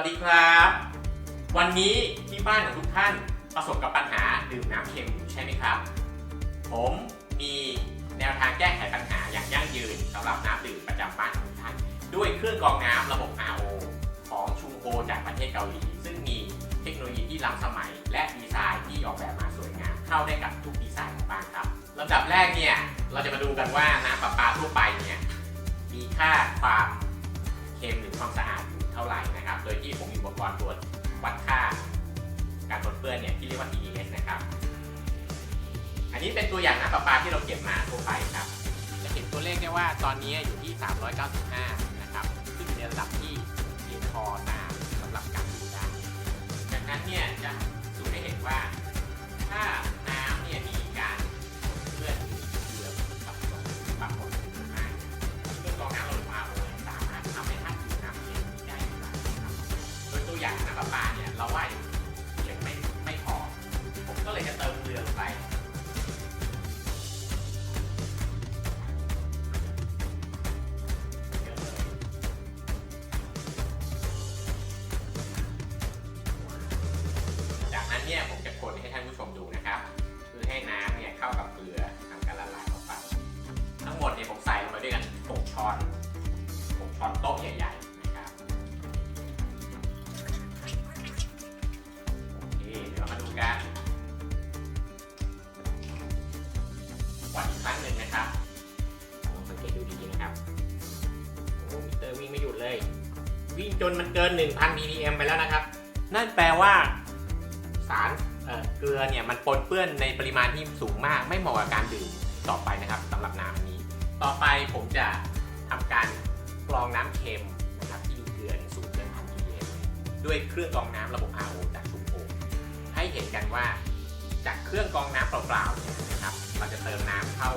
สดีครับ วันนี้ที่บ้านของทุกท่านประสบกับปัญหาดื่มน้ำเค็มอยู่ใช่ไหมครับ ผมมีแนวทางแก้ไขปัญหาอย่างยั่งยืนสำหรับน้ำดื่มประจำบ้านของทุกท่าน ด้วยเครื่องกรองน้ำระบบ RO ของชุงโฮจากประเทศเกาหลี ซึ่งมีเทคโนโลยีที่ล้ำสมัย และดีไซน์ที่ออกแบบมาสวยงามเข้าได้กับทุกดีไซน์ของบ้านครับลำดับแรกเนี่ยเราจะมาดูกันว่าน้ำประปาทั่วไปเนี่ยมีค่าความเค็มหรือความสะอาด ท่าไหร่นะครับ โดยที่ผมมีอุปกรณ์ตรวจวัดค่า การปนเปื้อนเนี่ยที่เรียกว่า TDS นะครับ อันนี้เป็นตัวอย่างน้ำประปาที่เราเก็บมาทั่วไปครับ จะเห็นตัวเลขได้ว่าตอนนี้อยู่ที่ 395 นะครับ ซึ่งอยู่ในระดับที่ เลยจะเติมเกลือลงไปจากนั้นเนี่ยผมจะคนให้ท่านผู้ชมดูนะครับเพื่อให้น้ำเนี่ยเข้ากับเกลือทำการละลายออกไป ทั้งหมดเนี่ยผมใส่ลงไปด้วยกัน6ช้อน6ช้อนโต๊ะใหญ่ๆ วิ่งจนมันเกิน 1,000 ppm ไปแล้วนะครับ นั่นแปลว่าสารเอ่อเกลือเนี่ยมันปนเปื้อนในปริมาณที่สูงมาก ไม่เหมาะกับการดื่มต่อไปนะครับสำหรับน้ำนี้ ต่อไปผมจะทำการกรองน้ำเค็มนะครับที่มีเกลือเนี่ยสูงเกินพัน ppm ด้วยเครื่องกรองน้ำระบบ RO จากชุมโพให้เห็นกันว่าจากเครื่องกรองน้ำเปล่าๆเนี่ยนะครับ เราจะเติมน้ำเข้า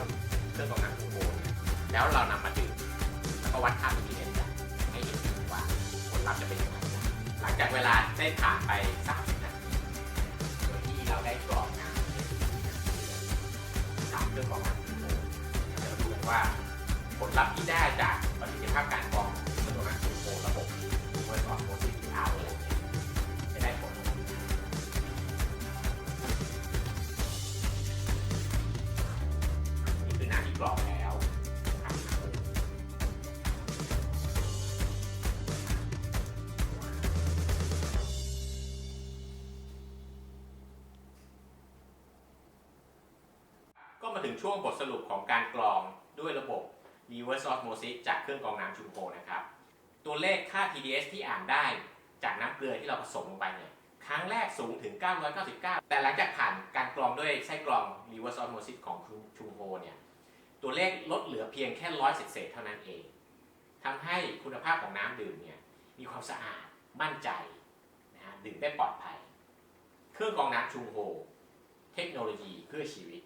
เครื่องกรองน้ำชุมโพเนี่ยแล้วเรานำมาดื่มแล้วก็วัดค่า ppm กันให้เห็นว่า ผลลัพจะเป็นยังไงหลังจากเวลาได้ผ่านไป30นาทีโดยที่เราได้กรอกน้ำสามเรื่องของน้ำที่โมเราจะดูกันว่าผลลัพธ์ที่ได้จากประสิทธิภาพการกรองเครื่องกรอง ถึงช่วงบทสรุปของการกรองด้วยระบบ reverse osmosis จากเครื่องกรองน้ำชุมโพนะครับ ตัวเลขค่า TDS ที่อ่านได้จากน้ำเกลือที่เราผสมลงไปเนี่ยครั้งแรกสูงถึง 999 แต่หลังจากผ่านการกรองด้วยไส้กรอง reverse osmosis ของชุมโพเนี่ยตัวเลขลดเหลือเพียงแค่ร้อยเศษเท่านั้นเองทำให้คุณภาพของน้ำดื่มเนี่ยมีความสะอาดมั่นใจนะฮะดื่มได้ปลอดภัย เครื่องกรองน้ำชุมโฮเทคโนโลยีเพื่อชีวิต